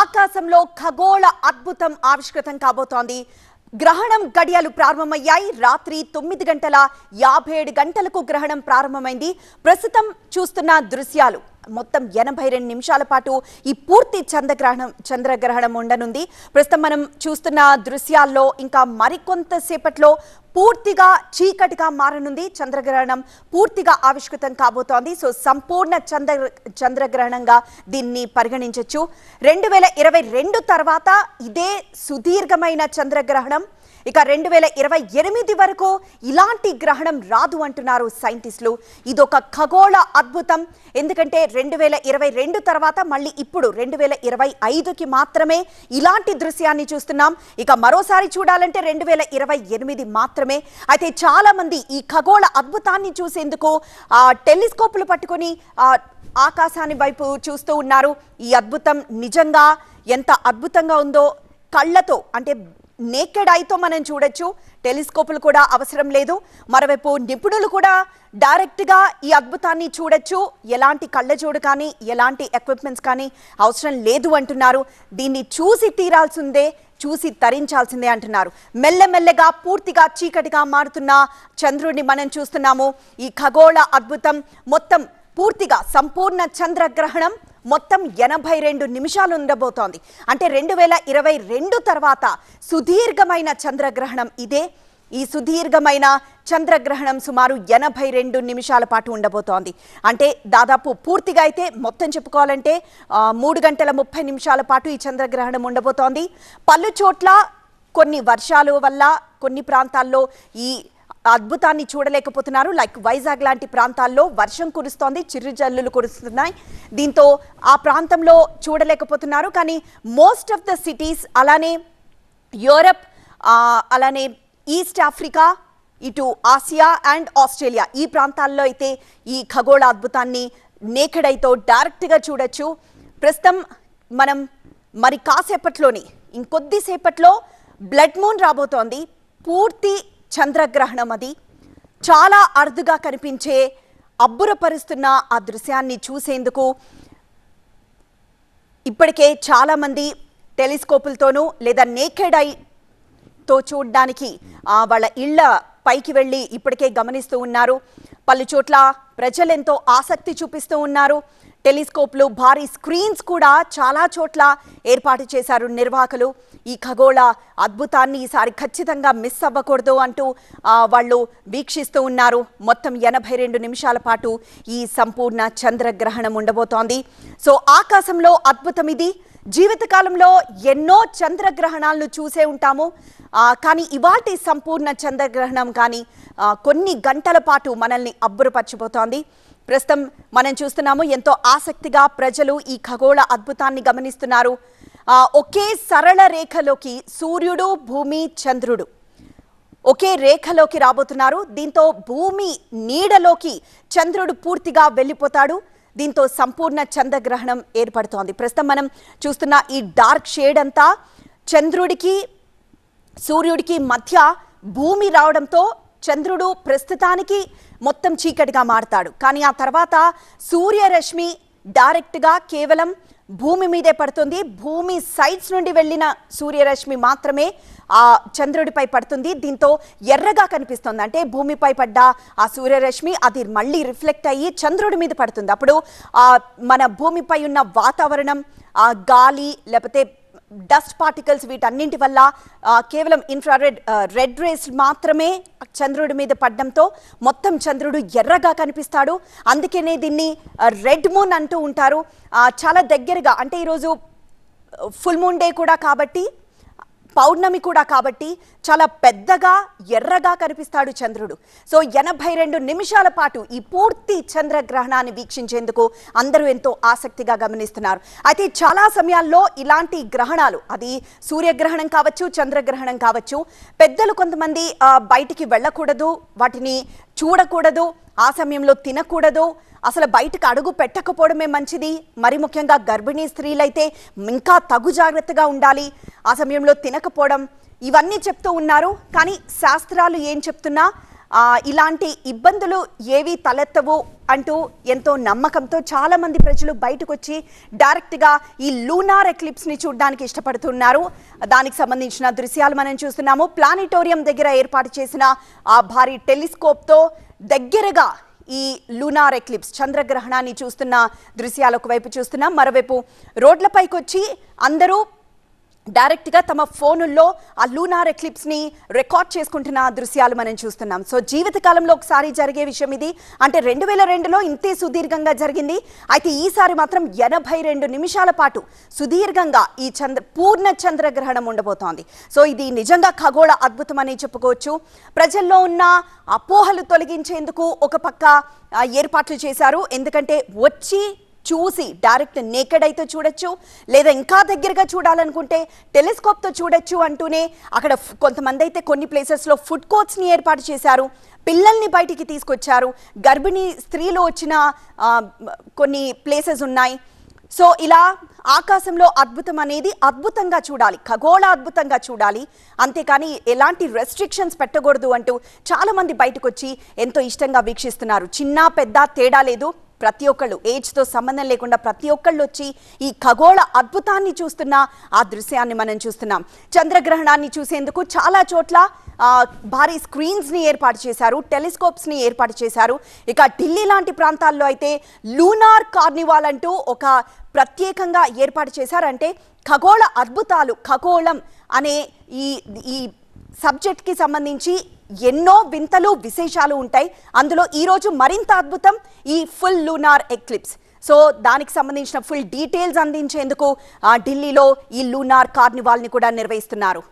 ఆకాశంలో ఖగోళ అద్భుతం ఆవిష్కృతం కాబోతోంది. గ్రహణం గడియలు ప్రారంభమయ్యాయి. రాత్రి తొమ్మిది గంటల యాభై ఏడు గంటలకు గ్రహణం ప్రారంభమైంది. ప్రస్తుతం చూస్తున్న దృశ్యాలు. మొత్తం ఎనభై రెండు నిమిషాల పాటు ఈ పూర్తి చంద్రగ్రహణం చంద్రగ్రహణం ఉండనుంది. ప్రస్తుతం మనం చూస్తున్న దృశ్యాల్లో ఇంకా మరికొంతసేపట్లో పూర్తిగా చీకటిగా మారనుంది. చంద్రగ్రహణం పూర్తిగా ఆవిష్కృతం కాబోతోంది. సో సంపూర్ణ చంద్ర చంద్రగ్రహణంగా దీన్ని పరిగణించవచ్చు రెండు వేల ఇరవై రెండు తర్వాత ఇదే సుదీర్ఘమైన చంద్రగ్రహణం. ఇక రెండు వేల ఇరవై ఎనిమిది వరకు ఇలాంటి గ్రహణం రాదు అంటున్నారు సైంటిస్టులు. ఇదొక ఖగోళ అద్భుతం. ఎందుకంటే రెండు వేల ఇరవై రెండు తర్వాత మళ్ళీ ఇప్పుడు రెండు వేల ఇరవై ఐదుకి మాత్రమే ఇలాంటి దృశ్యాన్ని చూస్తున్నాం. ఇక మరోసారి చూడాలంటే రెండు వేల ఇరవై ఎనిమిది మాత్రమే. అయితే చాలా మంది ఈ ఖగోళ అద్భుతాన్ని చూసేందుకు ఆ టెలిస్కోప్లు పట్టుకొని ఆకాశాన్ని వైపు చూస్తూ ఉన్నారు. ఈ అద్భుతం నిజంగా ఎంత అద్భుతంగా ఉందో కళ్ళతో అంటే నేకెడ్ ఐతో మనం చూడొచ్చు. టెలిస్కోపులు కూడా అవసరం లేదు. మరోవైపు నిపుణులు కూడా డైరెక్ట్గా ఈ అద్భుతాన్ని చూడొచ్చు. ఎలాంటి కళ్ళజోడు కానీ ఎలాంటి ఎక్విప్మెంట్స్ కానీ అవసరం లేదు అంటున్నారు. దీన్ని చూసి తీరాల్సిందే చూసి తరించాల్సిందే అంటున్నారు. మెల్లమెల్లగా పూర్తిగా చీకటిగా మారుతున్న చంద్రుడిని మనం చూస్తున్నాము. ఈ ఖగోళ అద్భుతం మొత్తం పూర్తిగా సంపూర్ణ చంద్రగ్రహణం మొత్తం ఎనభై రెండు నిమిషాలు ఉండబోతోంది. అంటే రెండు వేల ఇరవై రెండు తర్వాత సుదీర్ఘమైన చంద్రగ్రహణం ఇదే. ఈ సుదీర్ఘమైన చంద్రగ్రహణం సుమారు ఎనభై రెండు నిమిషాల పాటు ఉండబోతోంది. అంటే దాదాపు పూర్తిగా అయితే మొత్తం చెప్పుకోవాలంటే మూడు గంటల ముప్పై నిమిషాల పాటు ఈ చంద్రగ్రహణం ఉండబోతోంది. పలు చోట్ల కొన్ని వర్షాలు వల్ల కొన్ని ప్రాంతాల్లో ఈ అద్భుతాన్ని చూడలేకపోతున్నారు. లైక్ వైజాగ్ లాంటి ప్రాంతాల్లో వర్షం కురుస్తోంది చిరుజల్లులు కురుస్తున్నాయి. దీంతో ఆ ప్రాంతంలో చూడలేకపోతున్నారు. కానీ మోస్ట్ ఆఫ్ ద సిటీస్ అలానే యూరప్ అలానే ఈస్ట్ ఆఫ్రికా ఇటు ఆసియా అండ్ ఆస్ట్రేలియా ఈ ప్రాంతాల్లో అయితే ఈ ఖగోళ అద్భుతాన్ని నేకెడైతో డైరెక్ట్గా చూడొచ్చు. ప్రస్తుతం మనం మరి కాసేపట్లోని ఇంకొద్దిసేపట్లో బ్లడ్ మూన్ రాబోతోంది. పూర్తి చంద్రగ్రహణం అది చాలా అరుదుగా కనిపించే అబ్బురపరుస్తున్న ఆ దృశ్యాన్ని చూసేందుకు ఇప్పటికే చాలామంది టెలిస్కోపులతోనూ లేదా నేకెడ్ ఐతో చూడడానికి ఆ, వాళ్ళ ఇళ్ళ పైకి వెళ్ళి ఇప్పటికే గమనిస్తూ ఉన్నారు. పలు చోట్ల ప్రజలెంతో ఆసక్తి చూపిస్తూ ఉన్నారు. టెలిస్కోప్లు భారీ స్క్రీన్స్ కూడా చాలా చోట్ల ఏర్పాటు చేశారు నిర్వాహకులు. ఈ ఖగోళ అద్భుతాన్ని ఈసారి ఖచ్చితంగా మిస్ అవ్వకూడదు అంటూ వాళ్ళు వీక్షిస్తూ ఉన్నారు. మొత్తం ఎనభై రెండు నిమిషాల పాటు ఈ సంపూర్ణ చంద్రగ్రహణం ఉండబోతోంది. సో ఆకాశంలో అద్భుతం ఇది. జీవితకాలంలో ఎన్నో చంద్రగ్రహణాలను చూసే ఉంటాము. కానీ ఇవాటి సంపూర్ణ చంద్రగ్రహణం కానీ కొన్ని గంటల పాటు మనల్ని అబ్బురపరచిపోతోంది. ప్రస్తుతం మనం చూస్తున్నాము ఎంతో ఆసక్తిగా ప్రజలు ఈ ఖగోళ అద్భుతాన్ని గమనిస్తున్నారు. ఒకే సరళ రేఖలోకి సూర్యుడు భూమి చంద్రుడు ఒకే రేఖలోకి రాబోతున్నారు. దీంతో భూమి నీడలోకి చంద్రుడు పూర్తిగా వెళ్ళిపోతాడు. దీంతో సంపూర్ణ చంద్రగ్రహణం ఏర్పడుతోంది. ప్రస్తుతం మనం చూస్తున్న ఈ డార్క్ షేడ్ అంతా చంద్రుడికి సూర్యుడికి మధ్య భూమి రావడంతో చంద్రుడు ప్రస్తుతానికి మొత్తం చీకటిగా మారతాడు. కానీ ఆ తర్వాత సూర్యరశ్మి డైరెక్ట్గా కేవలం భూమి మీదే పడుతుంది. భూమి సైడ్స్ నుండి వెళ్ళిన సూర్యరశ్మి మాత్రమే ఆ చంద్రుడిపై పడుతుంది. దీంతో ఎర్రగా కనిపిస్తుంది. అంటే భూమిపై పడ్డ ఆ సూర్యరశ్మి అది మళ్ళీ రిఫ్లెక్ట్ అయ్యి చంద్రుడి మీద పడుతుంది. అప్పుడు ఆ మన భూమిపై ఉన్న వాతావరణం ఆ గాలి లేకపోతే డస్ట్ పార్టికల్స్ వీటన్నింటి వల్ల కేవలం ఇన్ఫ్రారెడ్ రెడ్ రేస్ మాత్రమే చంద్రుడి మీద పడడంతో మొత్తం చంద్రుడు ఎర్రగా కనిపిస్తాడు. అందుకనే దీన్ని రెడ్ మూన్ అంటూ ఉంటారు. చాలా దగ్గరగా అంటే ఈరోజు ఫుల్ మూన్ డే కూడా కాబట్టి పౌర్ణమి కూడా కాబట్టి చాలా పెద్దగా ఎర్రగా కనిపిస్తాడు చంద్రుడు. సో ఎనభై రెండు నిమిషాల పాటు ఈ పూర్తి చంద్రగ్రహణాన్ని వీక్షించేందుకు అందరూ ఎంతో ఆసక్తిగా గమనిస్తున్నారు. అయితే చాలా సమయాల్లో ఇలాంటి గ్రహణాలు అది సూర్యగ్రహణం కావచ్చు చంద్రగ్రహణం కావచ్చు పెద్దలు కొంతమంది బయటికి వెళ్ళకూడదు వాటిని చూడకూడదు ఆ సమయంలో తినకూడదు. అసలు బయటకు అడుగు పెట్టకపోవడమే మంచిది. మరి ముఖ్యంగా గర్భిణీ స్త్రీలైతే ఇంకా తగు జాగ్రత్తగా ఉండాలి. ఆ సమయంలో తినకపోవడం ఇవన్నీ చెప్తూ ఉన్నారు. కానీ శాస్త్రాలు ఏం చెప్తున్నా ఇలాంటి ఇబ్బందులు ఏవి తలెత్తవు అంటూ ఎంతో నమ్మకంతో చాలా మంది ప్రజలు బయటకు వచ్చి డైరెక్ట్గా ఈ లూనార్ ఎక్లిప్స్ని చూడడానికి ఇష్టపడుతున్నారు. దానికి సంబంధించిన దృశ్యాలు మనం చూస్తున్నాము. ప్లానిటోరియం దగ్గర ఏర్పాటు చేసిన ఆ భారీ టెలిస్కోప్తో దగ్గరగా ఈ లూనార్ ఎక్లిప్స్ చంద్రగ్రహణాన్ని చూస్తున్న దృశ్యాలు ఒకవైపు చూస్తున్నాం. మరోవైపు రోడ్లపైకి వచ్చి అందరూ డైరెక్ట్గా తమ ఫోనుల్లో ఆ లూనార్ ఎక్లిప్స్ని రికార్డ్ చేసుకుంటున్న దృశ్యాలు మనం చూస్తున్నాం. సో జీవితకాలంలో ఒకసారి జరిగే విషయం ఇది. అంటే రెండు వేల రెండులో ఇంతే సుదీర్ఘంగా జరిగింది. అయితే ఈసారి మాత్రం ఎనభై రెండు నిమిషాల పాటు సుదీర్ఘంగా ఈ చంద్ర పూర్ణ చంద్రగ్రహణం ఉండబోతోంది. సో ఇది నిజంగా ఖగోళ అద్భుతం అని చెప్పుకోవచ్చు. ప్రజల్లో ఉన్న అపోహలు తొలగించేందుకు ఒక పక్క ఏర్పాట్లు చేశారు. ఎందుకంటే వచ్చి చూసి డైరెక్ట్ నేకెడ్ అయితే చూడొచ్చు లేదా ఇంకా దగ్గరగా చూడాలనుకుంటే టెలిస్కోప్తో చూడొచ్చు అంటూనే అక్కడ కొంతమంది అయితే కొన్ని ప్లేసెస్లో ఫుడ్ కోర్ట్స్ని ఏర్పాటు చేశారు. పిల్లల్ని బయటికి తీసుకొచ్చారు. గర్భిణీ స్త్రీలు వచ్చిన కొన్ని ప్లేసెస్ ఉన్నాయి. సో ఇలా ఆకాశంలో అద్భుతం అనేది అద్భుతంగా చూడాలి. ఖగోళ అద్భుతంగా చూడాలి. అంతేకాని ఎలాంటి రెస్ట్రిక్షన్స్ పెట్టకూడదు అంటూ చాలామంది బయటకు వచ్చి ఎంతో ఇష్టంగా వీక్షిస్తున్నారు. చిన్న పెద్ద తేడా లేదు. ప్రతి ఒక్కళ్ళు ఏజ్తో సంబంధం లేకుండా ప్రతి ఒక్కళ్ళు వచ్చి ఈ ఖగోళ అద్భుతాన్ని చూస్తున్న ఆ దృశ్యాన్ని మనం చూస్తున్నాం. చంద్రగ్రహణాన్ని చూసేందుకు చాలా చోట్ల భారీ స్క్రీన్స్ని ఏర్పాటు చేశారు టెలిస్కోప్స్ని ఏర్పాటు చేశారు. ఇక ఢిల్లీ లాంటి ప్రాంతాల్లో అయితే లూనార్ కార్నివాల్ అంటూ ఒక ప్రత్యేకంగా ఏర్పాటు చేశారంటే ఖగోళ అద్భుతాలు ఖగోళం అనే ఈ ఈ సబ్జెక్ట్కి సంబంధించి ఎన్నో వింతలు విశేషాలు ఉంటాయి. అందులో ఈరోజు మరింత అద్భుతం ఈ ఫుల్ లూనార్ ఎక్లిప్స్. సో దానికి సంబంధించిన ఫుల్ డీటెయిల్స్ అందించేందుకు ఆ, ఢిల్లీలో ఈ లూనార్ కార్నివాల్ని కూడా నిర్వహిస్తున్నారు.